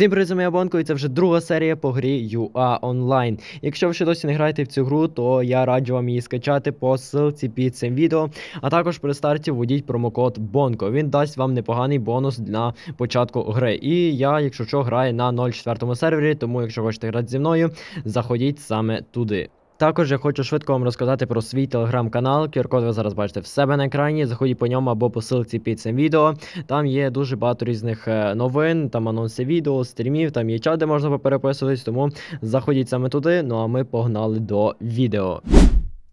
Всім привіт, моя Бонко, і це вже друга серія по грі UA Online. Якщо ви ще досі не граєте в цю гру, то я раджу вам її скачати по ссылці під цим відео. А також при старті введіть промокод Бонко. Він дасть вам непоганий бонус на початку гри. І я, якщо що, граю на 0.4 сервері, тому якщо хочете грати зі мною, заходіть саме туди. Також я хочу швидко вам розказати про свій телеграм-канал. QR-код ви зараз бачите в себе на екрані. Заходіть по ньому або по ссылці під цим відео. Там є дуже багато різних е, новин, там анонси відео, стрімів, там є чат, де можна попереписуватись, тому заходіть саме туди. Ну а ми погнали до відео.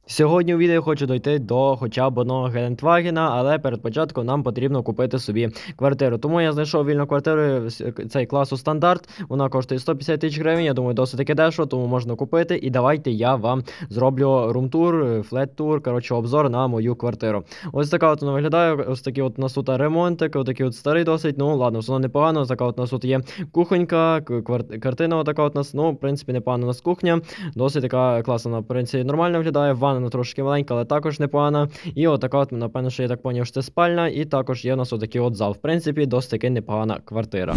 Сьогодні у відео хочу дойти до хоча б одного Гелендвагена, але перед початком нам потрібно купити собі квартиру. Тому я знайшов вільну квартиру с- цей класу стандарт. Вона коштує 150 тисяч гривень. Я думаю, досить таки дешево, тому можна купити. І давайте я вам зроблю румтур, флет-тур, коротше, обзор на мою квартиру. Ось така от вона виглядає. Ось такий от у нас тут ремонтик, ось такий от старий досить. Ну ладно, все непогано. Така от у нас тут є кухонька, к- картина така от у нас. Ну, в принципі, непогана у нас кухня. Досить така класна, в принципі, нормально виглядає. Ванна ну, трошки маленька, але також непогана. І отака, от, напевно, що я так поняв, що це спальня. І також є у нас отакий от зал. В принципі, досить таки непогана квартира.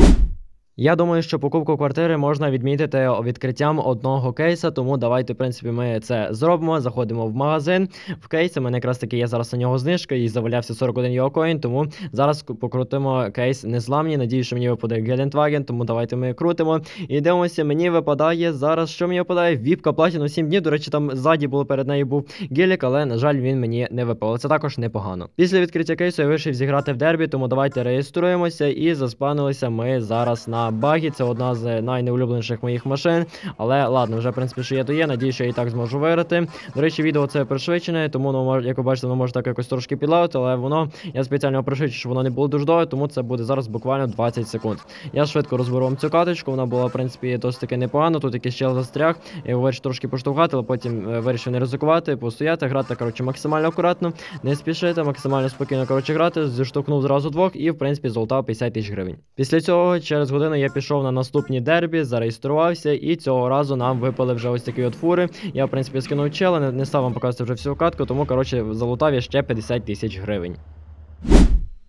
Я думаю, що покупку квартири можна відмітити відкриттям одного кейса, тому давайте, в принципі, ми це зробимо. Заходимо в магазин. В кейс. У мене якраз таки є зараз на нього знижка і завалявся 41 його коін, тому зараз покрутимо кейс незламні. Надію, що мені випаде Гелендваген, тому давайте ми крутимо. І дивимося, мені випадає зараз, що мені випадає? Віпка платіну 7 днів. До речі, там ззаді було перед нею був гелік, але, на жаль, він мені не випав. Це також непогано. Після відкриття кейсу я вирішив зіграти в дербі, тому давайте реєструємося і заспанилися ми зараз на багі. Це одна з найнеулюбленіших моїх машин. Але ладно, вже в принципі, що є, то є. Надію, що я і так зможу виграти. До речі, відео це пришвидшене, тому ну, як ви бачите, воно може так якось трошки підлавити, але воно я спеціально пришвидшу, щоб воно не було дуже довго, тому це буде зараз буквально 20 секунд. Я швидко розберу вам цю каточку, вона була, в принципі, досить таки непогано. Тут якийсь чел застряг. Я його вирішив трошки поштовхати, але потім е, вирішив не ризикувати, постояти, грати, коротше, максимально акуратно, не спішити, максимально спокійно коротше, грати, зіштовхнув зразу двох і, в принципі, золотав 50 тисяч гривень. Після цього, через годину, я пішов на наступні дербі, зареєструвався, і цього разу нам випали вже ось такі от фури. Я, в принципі, скинув чела, не, не став вам показувати вже всю катку, тому, коротше, залутав я ще 50 тисяч гривень.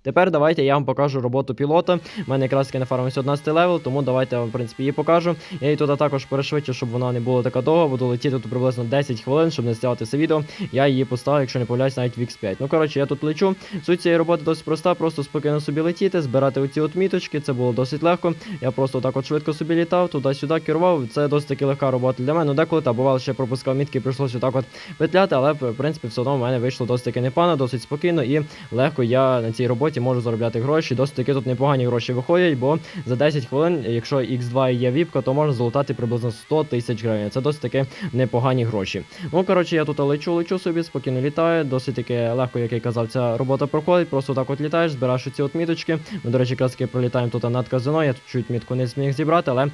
Тепер давайте я вам покажу роботу пілота. У мене якраз таки на фармі 11 левел, тому давайте я вам, в принципі, її покажу. Я її туди також перешвидшу, щоб вона не була така довга, буду летіти тут приблизно 10 хвилин, щоб не стягати це відео. Я її поставив, якщо не помиляюсь, навіть в X5. Ну, коротше, я тут лечу. Суть цієї роботи досить проста, просто спокійно собі летіти, збирати оці от міточки, це було досить легко. Я просто так от швидко собі літав, туди-сюди керував. Це досить таки легка робота для мене. Ну, деколи та бувало, ще пропускав мітки, прийшлося так от петляти, але в принципі все одно в мене вийшло досить таки непогано, досить спокійно і легко я на цій роботі можу заробляти гроші. Досить таки тут непогані гроші виходять, бо за 10 хвилин, якщо X2 є віпка, то можна залутати приблизно 100 тисяч гривень. Це досить таки непогані гроші. Ну коротше, я тут лечу, лечу собі, спокійно літаю. Досить таки легко, як я казав, ця робота проходить. Просто так от літаєш, збираєш ці от міточки. Ми, до речі, якраз таки пролітаємо тут над казино. Я тут чуть мітку не зміг зібрати, але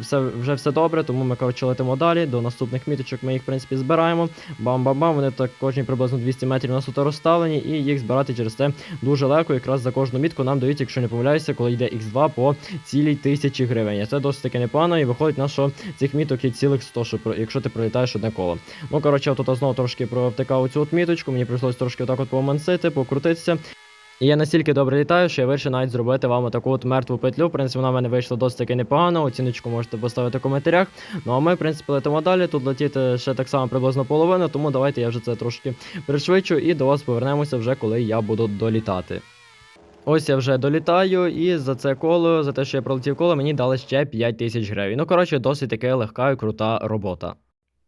все, вже все добре, тому ми коротше летимо далі. До наступних міточок ми їх, в принципі, збираємо. Бам-бам-бам. Вони так кожні приблизно 200 метрів у нас тут розставлені, і їх збирати через це дуже легко. Якраз за кожну мітку нам дають, якщо не помиляюся, коли йде X2 по цілій тисячі гривень. Це досить таки непогано, і виходить на що цих міток є цілих 100, що якщо ти пролітаєш одне коло. Ну коротше, тут знову трошки провтикав цю от міточку. Мені прийшлось трошки отак от помансити, покрутитися. І я настільки добре літаю, що я вирішив навіть зробити вам таку от мертву петлю. В принципі, вона в мене вийшла досить таки непогано. Оціночку можете поставити в коментарях. Ну а ми, в принципі, летимо далі. Тут летіти ще так само приблизно половина, тому давайте я вже це трошки пришвидшу і до вас повернемося вже, коли я буду долітати. Ось я вже долітаю, і за це коло, за те, що я пролетів коло, мені дали ще 5 тисяч гривень. Ну, коротше, досить таки легка і крута робота.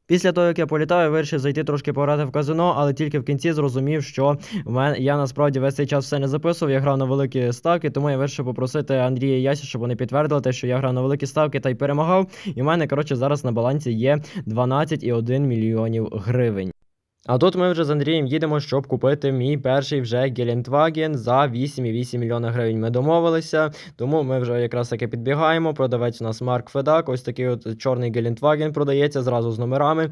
Після того, як я політаю, вирішив зайти трошки пограти в казино, але тільки в кінці зрозумів, що в мене я насправді весь цей час все не записував. Я грав на великі ставки, тому я вирішив попросити Андрія і Ясі, щоб вони підтвердили те, що я грав на великі ставки та й перемагав. І в мене, коротше, зараз на балансі є 12,1 мільйонів гривень. А тут ми вже з Андрієм їдемо, щоб купити мій перший вже Гелендваген за 8,8 мільйона гривень. Ми домовилися, тому ми вже якраз таки підбігаємо. Продавець у нас Марк Федак. Ось такий от чорний Гелендваген продається зразу з номерами.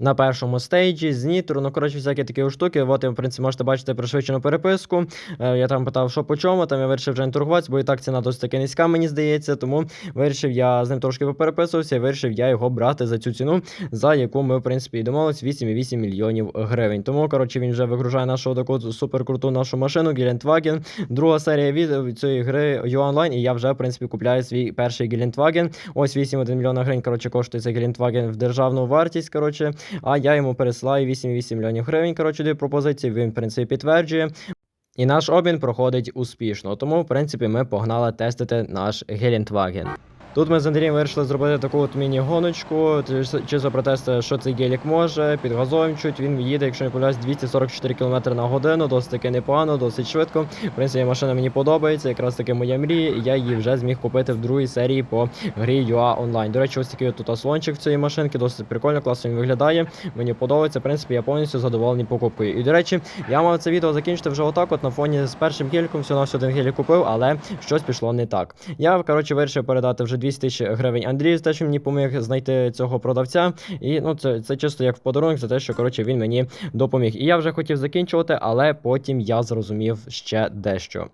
На першому стейджі з Нітро, ну коротше, всякі такі штуки. От, в принципі, можете бачити пришвидшену переписку. Е, я там питав, що по чому, там я вирішив вже не торгуватися, бо і так ціна досить таки низька, мені здається. Тому вирішив я з ним трошки попереписувався і вирішив я його брати за цю ціну, за яку ми, в принципі, і домовились 8,8 мільйонів гривень. Тому, коротше, він вже вигружає нашу таку суперкруту нашу машину, Гелендваген. Друга серія від цієї гри U і я вже, в принципі, купляю свій перший Гелендваген. Ось 8,1 мільйона гривень, коротше, коштує цей Гелендваген в державну вартість, коротше. А я йому пересилаю 8,8 мільйонів гривень. Коротше, дві пропозиції. Він, в принципі, підтверджує. І наш обмін проходить успішно. Тому, в принципі, ми погнали тестити наш Гелендваген. Тут ми з Андрієм вирішили зробити таку от міні-гоночку, чисто протестити, що цей гелік може, підгазовуємо чуть, він їде, якщо не помиляюсь, 244 км на годину, досить таки непогано, досить швидко. В принципі, машина мені подобається, якраз таки моя мрія, і я її вже зміг купити в другій серії по грі UA Online. До речі, ось такий тут аслончик цієї машинки, досить прикольно, класно він виглядає. Мені подобається, в принципі, я повністю задоволений покупкою. І до речі, я мав це відео закінчити вже отак, от на фоні з першим геліком, всього на один гелік купив, але щось пішло не так. Я, коротше, вирішив передати вже 200 тисяч гривень Андрію за те, що мені допоміг знайти цього продавця. І ну це це чисто як в подарунок за те, що коротше він мені допоміг. І я вже хотів закінчувати, але потім я зрозумів ще дещо.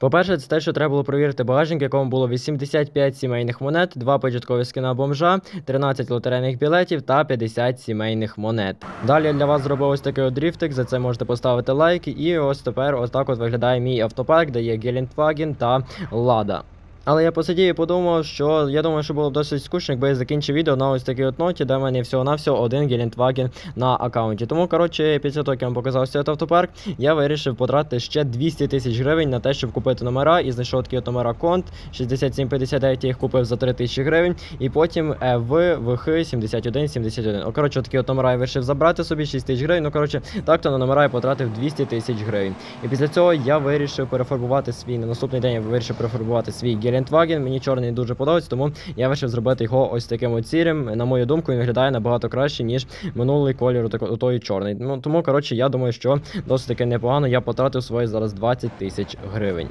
По-перше, це те, що треба було перевірити багажник, в якому було 85 сімейних монет, 2 початкові скина бомжа, 13 лотерейних білетів та 50 сімейних монет. Далі для вас зробив ось такий дріфтик, за це можете поставити лайк. І ось тепер ось так от виглядає мій автопарк, де є Гелендваген та Лада. Але я посидів і подумав, що я думаю, що було б досить скучно, якби я закінчив відео на ось такій от ноті, де в мене всього-навсього один Гелендваген на аккаунті. Тому, коротше, після того, як я вам показав цей автопарк, я вирішив потратити ще 200 тисяч гривень на те, щоб купити номера, і знайшов такі от номера конт 6759, я їх купив за 3 тисячі гривень, і потім ЕВ, ВХ 7171. О, коротше, такі от номера я вирішив забрати собі 6 тисяч гривень. Ну, коротше, так-то на номера я потратив 200 тисяч гривень. І після цього я вирішив перефарбувати свій на наступний день я вирішив перефарбувати свій Гелендваген. Мені чорний дуже подобається, тому я вирішив зробити його ось таким от сірим. На мою думку, він виглядає набагато краще, ніж минулий колір той чорний. Ну тому, коротше, я думаю, що досить таки непогано. Я потратив свої зараз 20 тисяч гривень.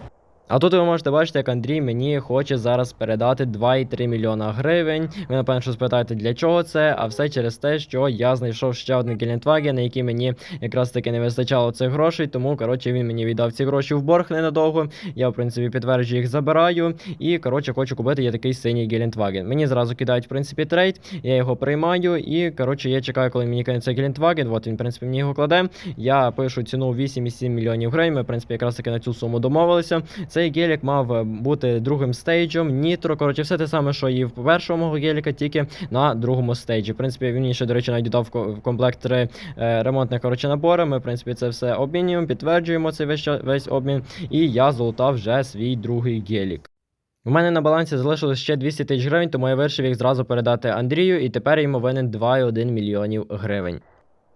А тут ви можете бачити, як Андрій мені хоче зараз передати 2,3 мільйона гривень. Ви напевно що спитаєте, для чого це? А все через те, що я знайшов ще один Гелендваген, на який мені якраз таки не вистачало цих грошей. Тому коротше він мені віддав ці гроші в борг ненадовго. Я в принципі підтверджую їх забираю. І коротше хочу купити я такий синій Гелендваген. Мені зразу кидають в принципі трейд. Я його приймаю. І коротше я чекаю, коли мені кинеться Гелендваген. От він в принципі мені його кладе. Я пишу ціну 8,7 мільйонів гривень. Ми в принципі якраз таки на цю суму домовилися. Цей гелік мав е, бути другим стейджем, нітро. Коротше, все те саме, що і в першому геліка, тільки на другому стейджі. В принципі, він ще, до речі, навіть дав в комплект три е, ремонтних коротше, набори. Ми, в принципі, це все обмінюємо, підтверджуємо цей весь, весь обмін. І я золотав вже свій другий гелік. У мене на балансі залишилось ще 200 тисяч гривень, тому я вирішив їх зразу передати Андрію, і тепер йому винен 2,1 мільйонів гривень.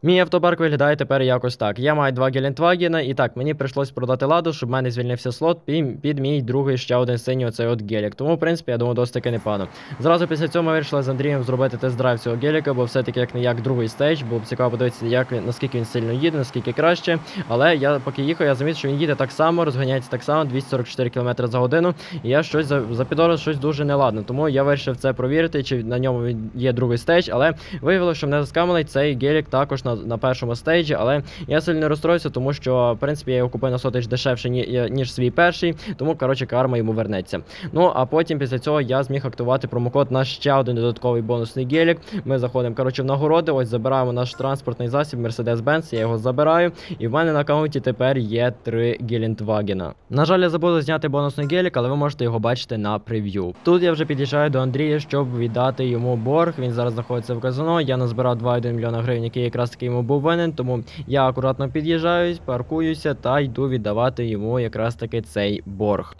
Мій автопарк виглядає тепер якось так. Я маю два Гелендвагена, і так, мені прийшлось продати ладу, щоб в мене звільнився слот під, під мій другий ще один синій оцей от гелік. Тому, в принципі, я думаю, досить таки непогано. Зразу після цього ми вирішили з Андрієм зробити тест-драйв цього геліка, бо все-таки як не як другий стейдж, було цікаво подивитися, як наскільки він сильно їде, наскільки краще. Але я поки їхав, я замітив, що він їде так само, розганяється так само, 244 км за годину. І я щось запідорив, щось дуже неладно. Тому я вирішив це провірити, чи на ньому є другий стейдж, але виявилося, що мене заскамили цей гелік також на на першому стейджі, але я сильно розстроюся, тому що в принципі я його купив на 100 тисяч дешевше, ні, ніж свій перший, тому коротше карма йому вернеться. Ну а потім після цього я зміг активувати промокод на ще один додатковий бонусний гелік. Ми заходимо коротше в нагороди. Ось забираємо наш транспортний засіб Mercedes-Benz, Я його забираю, і в мене на аккаунті тепер є три Гелендвагена. На жаль, я забув зняти бонусний гелік, але ви можете його бачити на прев'ю. Тут я вже під'їжджаю до Андрія, щоб віддати йому борг. Він зараз знаходиться в казино. Я назбирав 2,1 мільйона гривень, який якраз таки йому був винен. Тому я акуратно під'їжджаюсь, паркуюся та йду віддавати йому якраз таки цей борг.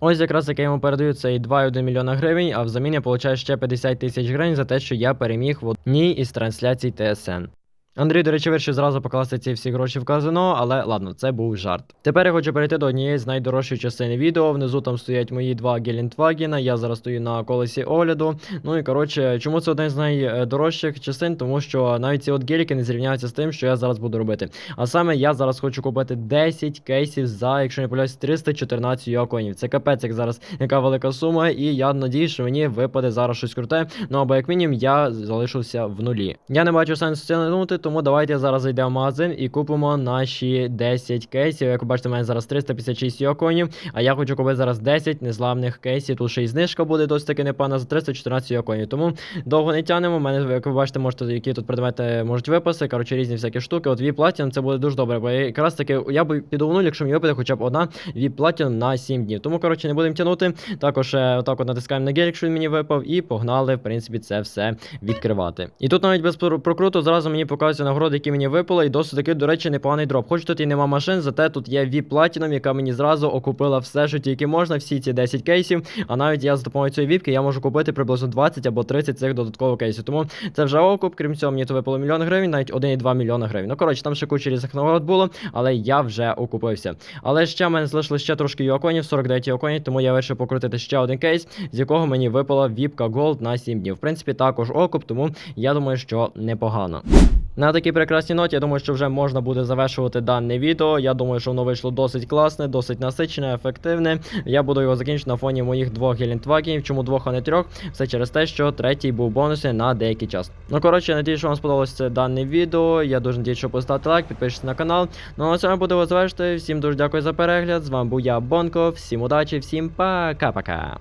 Ось якраз як я йому передаю цей 2,1 мільйона гривень, а взамін я получаю ще 50 тисяч гривень за те, що я переміг в одній із трансляцій ТСН. Андрій, до речі, вирішив зразу покласти ці всі гроші в казино, але ладно, це був жарт. Тепер я хочу перейти до однієї з найдорожчих частин відео. Внизу там стоять мої два Гелендвагена. Я зараз стою на колесі огляду. Ну і коротше, чому це одна з найдорожчих частин? Тому що навіть ці от геліки не зрівняються з тим, що я зараз буду робити. А саме я зараз хочу купити 10 кейсів за, якщо не помиляюсь, 314 юаконів. Це капець, як зараз яка велика сума, і я надію, що мені випаде зараз щось круте. Ну або як мінімум я залишився в нулі. Я не бачу сенсу це тому давайте зараз зайдемо в магазин і купимо наші 10 кейсів. Як ви бачите, у мене зараз 356 юаконів, а я хочу купити зараз 10 незламних кейсів. Тут ще й знижка буде досить таки непогана за 314 юаконів. Тому довго не тянемо. У мене, як ви бачите, можете, які тут предмети можуть випасти. Коротше, різні всякі штуки. От VIP Platinum це буде дуже добре. Бо якраз таки я б піду в нуль, якщо мені випаде хоча б одна VIP Platinum на 7 днів. Тому, коротше, не будемо тягнути. Також е, отак от натискаємо на гель, якщо він мені випав, і погнали, в принципі, це все відкривати. І тут навіть без про- прокруту зразу мені показуються нагороди, які мені випали, і досить таки, до речі, непоганий дроп. Хоч тут і нема машин, зате тут є VIP Platinum, яка мені зразу окупила все, що тільки можна, всі ці 10 кейсів. А навіть я за допомогою цієї віпки я можу купити приблизно 20 або 30 цих додаткових кейсів. Тому це вже окуп. Крім цього, мені то випало мільйон гривень, навіть 1,2 мільйона гривень. Ну коротше, там ще куча різних нагород було, але я вже окупився. Але ще мене залишилось ще трошки юаконів, 49 юаконів, тому я вирішив покрутити ще один кейс, з якого мені випала віпка Gold на 7 днів. В принципі, також окуп, тому я думаю, що непогано. На такій прекрасній ноті, я думаю, що вже можна буде завершувати дане відео. Я думаю, що воно вийшло досить класне, досить насичене, ефективне. Я буду його закінчити на фоні моїх двох гелендвагенів. Чому двох, а не трьох? Все через те, що третій був бонусний на деякий час. Ну коротше, надію, що вам сподобалося дане відео. Я дуже надію, що поставите лайк, підпишіться на канал. Ну а на цьому буду завершити. Всім дуже дякую за перегляд. З вами був я, Бонко. Всім удачі, всім пока-пока.